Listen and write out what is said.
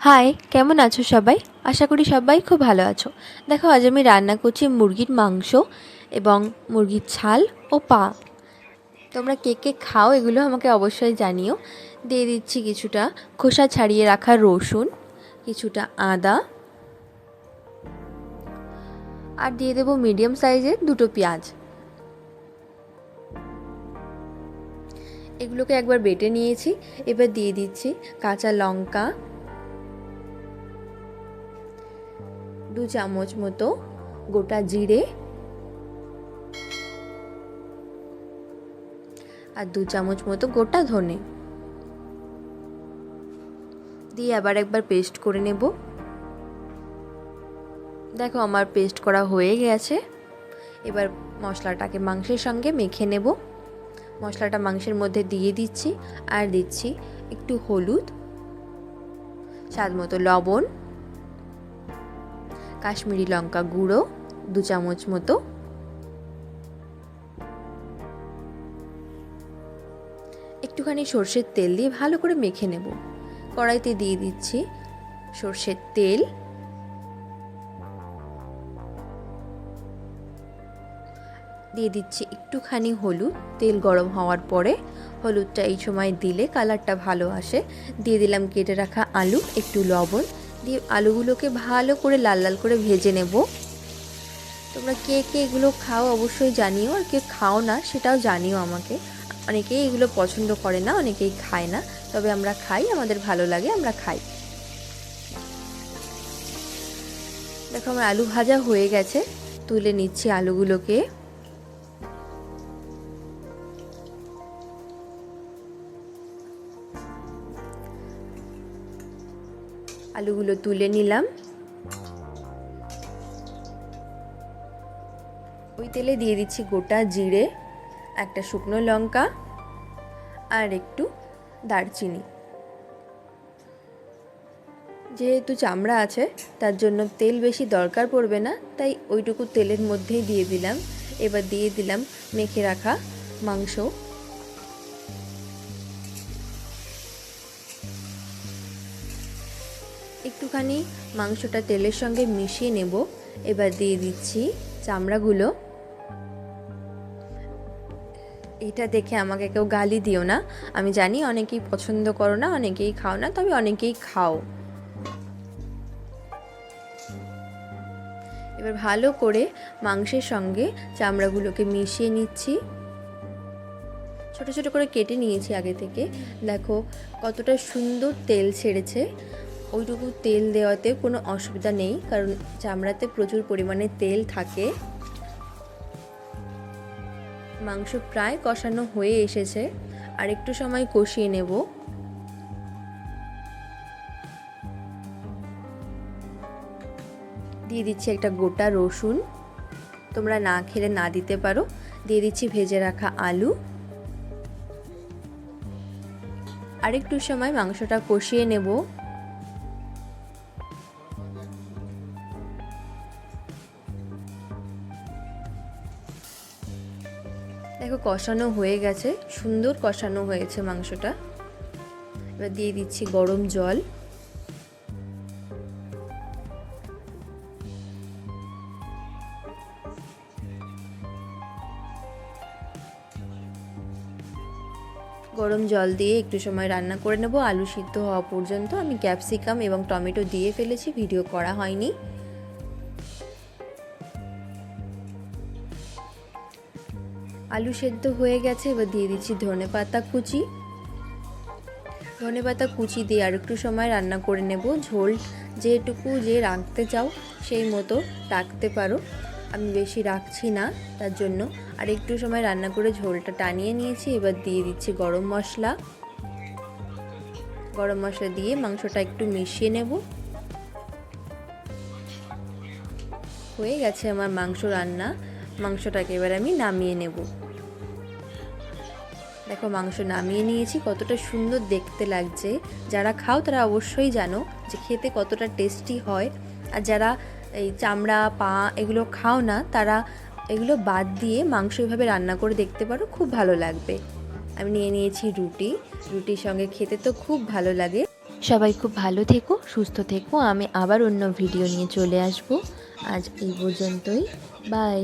High কেমন আছো সবাই? আশা করি সবাই খুব ভালো আছো। দেখো, আজ আমি রান্না করছি মুরগির মাংস এবং মুরগির ছাল ও পা। তোমরা কে কে খাও এগুলো আমাকে অবশ্যই জানিও। দিয়ে দিচ্ছি কিছুটা খোসা ছাড়িয়ে রাখা রসুন, কিছুটা আদা। আর দিয়ে দেবো মিডিয়াম সাইজের দুটো পেঁয়াজ। এগুলোকে একবার বেটে নিয়েছি। এবার দিয়ে দিচ্ছি কাঁচা লঙ্কা দু চামচ মতো গোটা জিরে আর দু চামচ মতো গোটা ধনে। দিয়ে আবার একবার পেস্ট করে নেব। দেখো আমার পেস্ট করা হয়ে গেছে। এবার মশলাটাকে মাংসের সঙ্গে মেখে নেব। মশলাটা মাংসের মধ্যে দিয়ে দিচ্ছি আর দিচ্ছি একটু হলুদ, স্বাদ মতো লবণ। কাশ্মীরি লঙ্কা গুঁড়ো, দু চামচ মতো। একটুখানি সর্ষের তেল দিয়ে ভালো করে মেখে নেব। কড়াইতে দিয়ে দিচ্ছি সর্ষের তেল। দিয়ে দিচ্ছি একটুখানি হলুদ। তেল গরম হওয়ার পরে হলুদটা এই সময় দিলে কালারটা ভালো আসে। দিয়ে দিলাম কেটে রাখা আলু, একটু লবণ দিয়ে আলুগুলোকে ভালো করে লাল লাল করে ভেজে নেব। তোমরা কে কে এগুলো খাও অবশ্যই জানিও, আর কে খাও না সেটাও জানিও আমাকে। অনেকেই এগুলো পছন্দ করে না, অনেকেই খায় না, তবে আমরা খাই, আমাদের ভালো লাগে, আমরা খাই। দেখো আমার আলু ভাজা হয়ে গেছে, তুলে নিচ্ছি আলুগুলোকে। আলুগুলো তুলে নিলাম। ওই তেলে দিয়ে দিচ্ছি গোটা জিরে, একটা শুকনো লঙ্কা আর একটু দারচিনি। যেহেতু চামড়া আছে, তার জন্য তেল বেশি দরকার পড়বে না, তাই ওইটুকু তেলের মধ্যেই দিয়ে দিলাম। এবার দিয়ে দিলাম মেখে রাখা মাংস। একটুখানি মাংসটা তেলের সঙ্গে মিশিয়ে নেব। এবার দিয়ে দিচ্ছি চামড়াগুলো। এটা দেখে আমাকে কেউ গালি দিও না। আমি জানি অনেকেই পছন্দ করো না, অনেকেই খাও না, তবে অনেকেই খাও। এবার ভালো করে মাংসের সঙ্গে চামড়াগুলোকে মিশিয়ে নিচ্ছি। ছোট ছোট করে কেটে নিয়েছি আগে থেকে। দেখো কতটা সুন্দর তেল ছেড়েছে। ওইটুকু তেল দেওয়াতে কোনো অসুবিধা নেই, কারণ চামড়াতে প্রচুর পরিমাণে তেল থাকে। মাংস প্রায় কষানো হয়ে এসেছে, আর একটু সময় কষিয়ে নেব। দিয়ে দিচ্ছি একটা গোটা রসুন। তোমরা না খেলে না দিতে পারো। দিয়ে দিচ্ছি ভেজে রাখা আলু। আরেকটু সময় মাংসটা কষিয়ে নেব। দেখো, কষানো হয়ে গেছে। সুন্দর কষানো হয়েছে মাংসটা। এবার দিয়ে দিচ্ছি গরম জল। গরম জল দিয়ে একটু সময় রান্না করে নেব। আলু সিদ্ধ হওয়া পর্যন্ত আমি ক্যাপসিকাম এবং টমেটো দিয়ে ফেলেছি, ভিডিও করা হয়নি। আলু সেদ্ধ হয়ে গেছে, এবার দিয়ে দিচ্ছি ধনে পাতা কুচি। ধনে পাতা কুচি দিয়ে আর একটু সময় রান্না করে নেব। ঝোল যেটুকু যে রাখতে চাও সেই মতো রাখতে পারো। আমি বেশি রাখছি না তার জন্য। আর একটু সময় রান্না করে ঝোলটা টানিয়ে নিয়েছি, এবার দিয়ে দিচ্ছি গরম মশলা। গরম মশলা দিয়ে মাংসটা একটু মিশিয়ে নেব। হয়ে গেছে আমার মাংস রান্না। মাংসটাকে এবার আমি নামিয়ে নেব। দেখো মাংস নামিয়ে নিয়েছি, কতটা সুন্দর দেখতে লাগছে। যারা খাও তারা অবশ্যই জানো যে খেতে কতটা টেস্টি হয়। আর যারা এই চামড়া, পা এগুলো খাও না, তারা এগুলো বাদ দিয়ে মাংস এভাবে রান্না করে দেখতে পারো, খুব ভালো লাগবে। আমি নিয়ে নিয়েছি রুটি, রুটির সঙ্গে খেতে তো খুব ভালো লাগে। সবাই খুব ভালো থেকো, সুস্থ থেকো। আমি আবার অন্য ভিডিও নিয়ে চলে আসব। আজ এই পর্যন্তই। বাই।